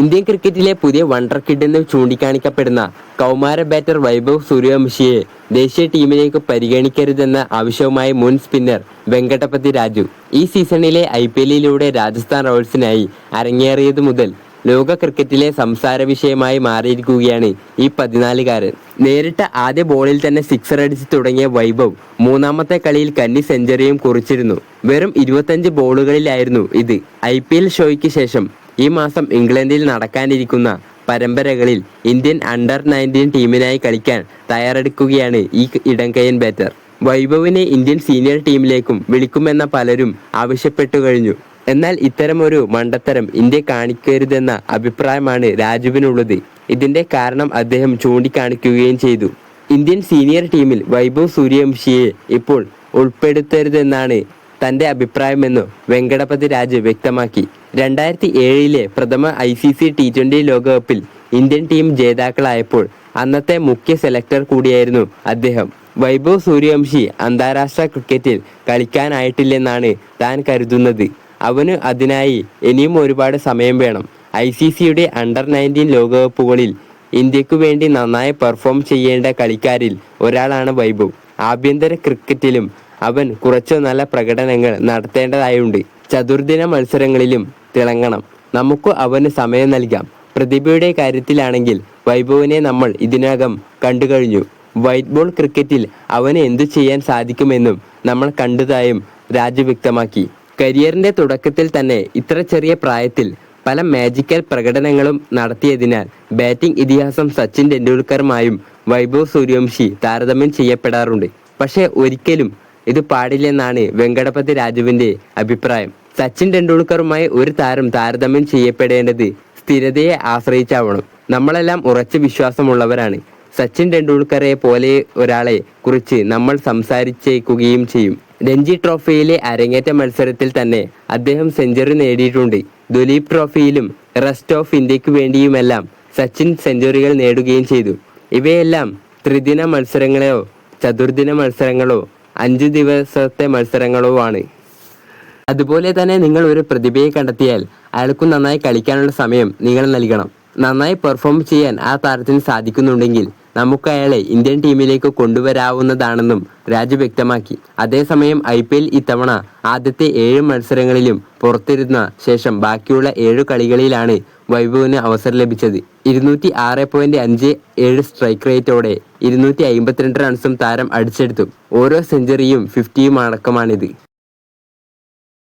Indian ക്രിക്കറ്റിലെ പുതിയ wonder kid എന്ന് ചൂണ്ടിക്കാണിക്കപ്പെടുന്ന കൗമാര ബാറ്റർ വൈഭവ് സൂര്യവംശിയെ ദേശീയ ടീമിലേക്ക് പരിഗണിക്കരുതെന്ന ആവശ്യവുമായി മുൻ സ്പിന്നർ വെങ്കടപതി രാജു ഈ സീസണിലെ ഐ പി എല്ലിലൂടെ രാജസ്ഥാൻ റോയൽസിനായി അരങ്ങേറിയത് മുതൽ ലോക ക്രിക്കറ്റിലെ സംസാര വിഷയമായി മാറിയിരിക്കുകയാണ് ഈ പതിനാലുകാരൻ. നേരിട്ട ആദ്യ ബോളിൽ തന്നെ സിക്സർ അടിച്ച് തുടങ്ങിയ വൈഭവ് മൂന്നാമത്തെ കളിയിൽ കന്നി സെഞ്ചുറിയും കുറിച്ചിരുന്നു. വെറും ഇരുപത്തഞ്ച് ബോളുകളിലായിരുന്നു ഇത്. ഐ ഷോയ്ക്ക് ശേഷം ഈ മാസം ഇംഗ്ലണ്ടിൽ നടക്കാനിരിക്കുന്ന പരമ്പരകളിൽ ഇന്ത്യൻ അണ്ടർ നയന്റീൻ ടീമിനായി കളിക്കാൻ തയ്യാറെടുക്കുകയാണ് ഈ ഇടങ്കയൻ ബാറ്റർ വൈഭവിനെ ഇന്ത്യൻ സീനിയർ ടീമിലേക്കും വിളിക്കുമെന്ന പലരും ആവശ്യപ്പെട്ടു കഴിഞ്ഞു. എന്നാൽ ഇത്തരമൊരു മണ്ടത്തരം ഇന്ത്യ കാണിക്കരുതെന്ന അഭിപ്രായമാണ് രാജുവിനുള്ളത്. ഇതിന്റെ കാരണം അദ്ദേഹം ചൂണ്ടിക്കാണിക്കുകയും ചെയ്തു. ഇന്ത്യൻ സീനിയർ ടീമിൽ വൈഭവ് സൂര്യവംശിയെ ഇപ്പോൾ ഉൾപ്പെടുത്തരുതെന്നാണ് തന്റെ അഭിപ്രായമെന്നു വെങ്കടപതി രാജ് വ്യക്തമാക്കി. രണ്ടായിരത്തി ഏഴിലെ പ്രഥമ I C C T twenty ലോകകപ്പിൽ ഇന്ത്യൻ ടീം ജേതാക്കളായപ്പോൾ അന്നത്തെ മുഖ്യ സെലക്ടർ കൂടിയായിരുന്നു അദ്ദേഹം. വൈഭവ് സൂര്യവംശി അന്താരാഷ്ട്ര ക്രിക്കറ്റിൽ കളിക്കാനായിട്ടില്ലെന്നാണ് താൻ കരുതുന്നത്. അവന് അതിനായി ഇനിയും ഒരുപാട് സമയം വേണം. ഐ സി സിയുടെ അണ്ടർ നയന്റീൻ ലോകകപ്പുകളിൽ ഇന്ത്യക്കു വേണ്ടി നന്നായി പെർഫോം ചെയ്യേണ്ട കളിക്കാരിൽ ഒരാളാണ് വൈഭവ്. ആഭ്യന്തര ക്രിക്കറ്റിലും അവൻ കുറച്ചു നല്ല പ്രകടനങ്ങൾ നടത്തേണ്ടതായുണ്ട്. ചതുർദിന മത്സരങ്ങളിലും തിളങ്ങണം. നമുക്ക് അവന് സമയം നൽകാം. പ്രതിഭയുടെ കാര്യത്തിലാണെങ്കിൽ വൈഭവിനെ നമ്മൾ ഇതിനകം കണ്ടു കഴിഞ്ഞു വൈറ്റ് ബോൾ ക്രിക്കറ്റിൽ അവന് എന്തു ചെയ്യാൻ സാധിക്കുമെന്നും നമ്മൾ കണ്ടതായും രാജു വ്യക്തമാക്കി. കരിയറിന്റെ തുടക്കത്തിൽ തന്നെ ഇത്ര ചെറിയ പ്രായത്തിൽ പല മാജിക്കൽ പ്രകടനങ്ങളും നടത്തിയതിനാൽ ബാറ്റിംഗ് ഇതിഹാസം സച്ചിൻ ടെണ്ടുൽക്കറുമായും വൈഭവ് സൂര്യവംശി താരതമ്യം ചെയ്യപ്പെടാറുണ്ട്. പക്ഷേ ഒരിക്കലും ഇത് പാടില്ലെന്നാണ് വെങ്കടപതി രാജുവിന്റെ അഭിപ്രായം. സച്ചിൻ ടെണ്ടുൽക്കറുമായി ഒരു താരം താരതമ്യം ചെയ്യപ്പെടേണ്ടത് സ്ഥിരതയെ ആശ്രയിച്ചാവണം. നമ്മളെല്ലാം ഉറച്ച വിശ്വാസമുള്ളവരാണ്. സച്ചിൻ ടെണ്ടുൽക്കറെ പോലെ ഒരാളെ കുറിച്ച് നമ്മൾ സംസാരിച്ചേക്കുകയും ചെയ്യും. രഞ്ജി ട്രോഫിയിലെ അരങ്ങേറ്റ മത്സരത്തിൽ തന്നെ അദ്ദേഹം സെഞ്ചുറി നേടിയിട്ടുണ്ട്. ദുലീപ് ട്രോഫിയിലും റെസ്റ്റ് ഓഫ് ഇന്ത്യയ്ക്ക് വേണ്ടിയുമെല്ലാം സച്ചിൻ സെഞ്ചുറികൾ നേടുകയും ചെയ്തു. ഇവയെല്ലാം ത്രിദിന മത്സരങ്ങളോ ചതുർദിന മത്സരങ്ങളോ അഞ്ചു ദിവസത്തെ മത്സരങ്ങളുമാണ്. അതുപോലെ തന്നെ നിങ്ങൾ ഒരു പ്രതിഭയെ കണ്ടെത്തിയാൽ അയാൾക്കും നന്നായി കളിക്കാനുള്ള സമയം നിങ്ങൾ നൽകണം. നന്നായി പെർഫോം ചെയ്യാൻ ആ താരത്തിന് സാധിക്കുന്നുണ്ടെങ്കിൽ നമുക്ക് അയാളെ ഇന്ത്യൻ ടീമിലേക്ക് കൊണ്ടുവരാവുന്നതാണെന്നും രാജു വ്യക്തമാക്കി. അതേസമയം ഐ പി എൽ ഇത്തവണ ആദ്യത്തെ ഏഴ് മത്സരങ്ങളിലും പുറത്തിരുന്ന ശേഷം ബാക്കിയുള്ള ഏഴ് കളികളിലാണ് വൈഭവിന് അവസരം ലഭിച്ചത്. ഇരുന്നൂറ്റി ആറ് പോയിന്റ് അഞ്ച് ഏഴ് സ്ട്രൈക്ക് റേറ്റോടെ ഇരുന്നൂറ്റി അമ്പത്തിരണ്ട് റൺസും താരം അടിച്ചെടുത്തു. ഓരോ സെഞ്ചുറിയും ഫിഫ്റ്റിയും അടക്കമാണിത്.